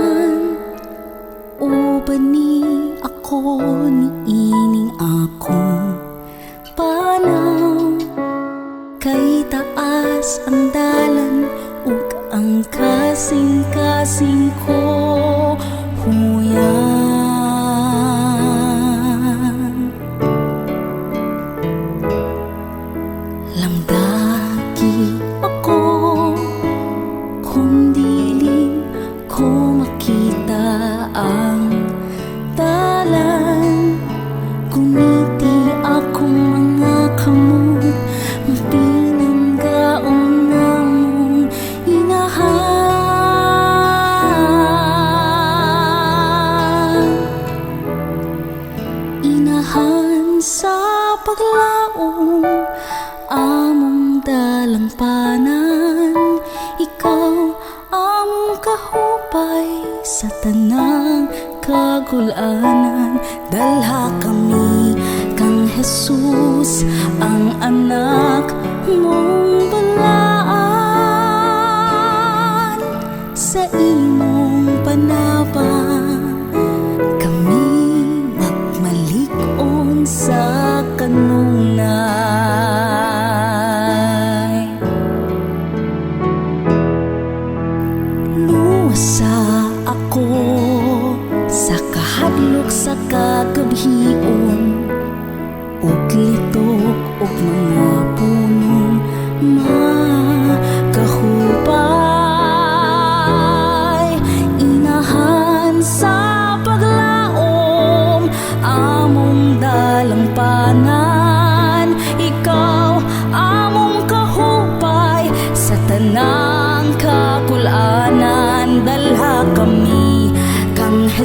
tanan Uban ni ako ni ining akong panaw Kay taas ang dalan ug ang kasing-kasing ko ang dalan Gumiti akong mga kamot. Mapinanggaon namong inahan Inahan sa paglaong sa tanang kagulanan. Dalha kami kang Jesus ang anak mong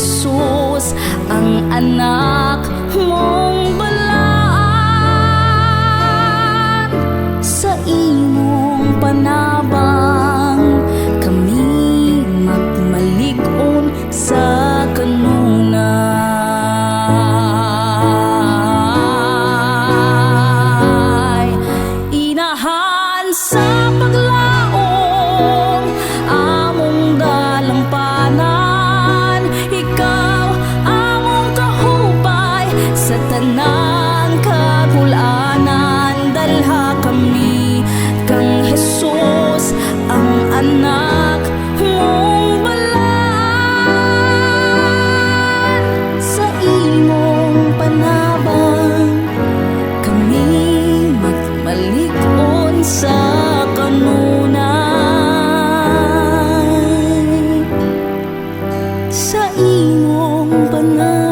Jesus ang anak mong Vẫn